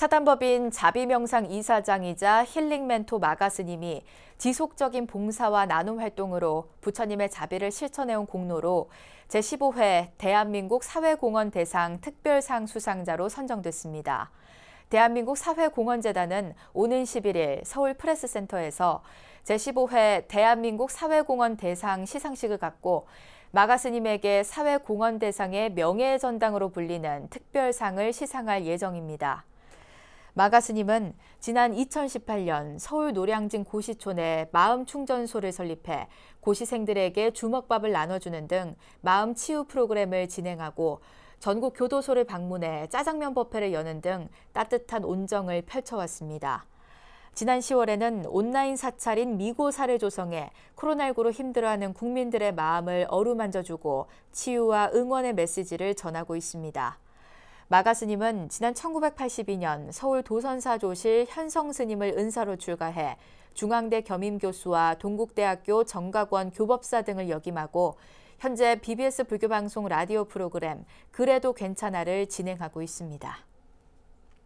사단법인 자비명상 이사장이자 힐링 멘토 마가스님이 지속적인 봉사와 나눔 활동으로 부처님의 자비를 실천해온 공로로 제15회 대한민국 사회공헌 대상 특별상 수상자로 선정됐습니다. 대한민국 사회공헌재단은 오는 11일 서울 프레스센터에서 제15회 대한민국 사회공헌 대상 시상식을 갖고 마가스님에게 사회공헌 대상의 명예전당으로 불리는 특별상을 시상할 예정입니다. 마가스님은 지난 2018년 서울 노량진 고시촌에 마음 충전소를 설립해 고시생들에게 주먹밥을 나눠주는 등 마음 치유 프로그램을 진행하고 전국 교도소를 방문해 짜장면 법회를 여는 등 따뜻한 온정을 펼쳐왔습니다. 지난 10월에는 온라인 사찰인 미고사를 조성해 코로나19로 힘들어하는 국민들의 마음을 어루만져주고 치유와 응원의 메시지를 전하고 있습니다. 마가 스님은 지난 1982년 서울 도선사 조실 현성 스님을 은사로 출가해 중앙대 겸임 교수와 동국대학교 정각원 교법사 등을 역임하고 현재 BBS 불교 방송 라디오 프로그램 그래도 괜찮아를 진행하고 있습니다.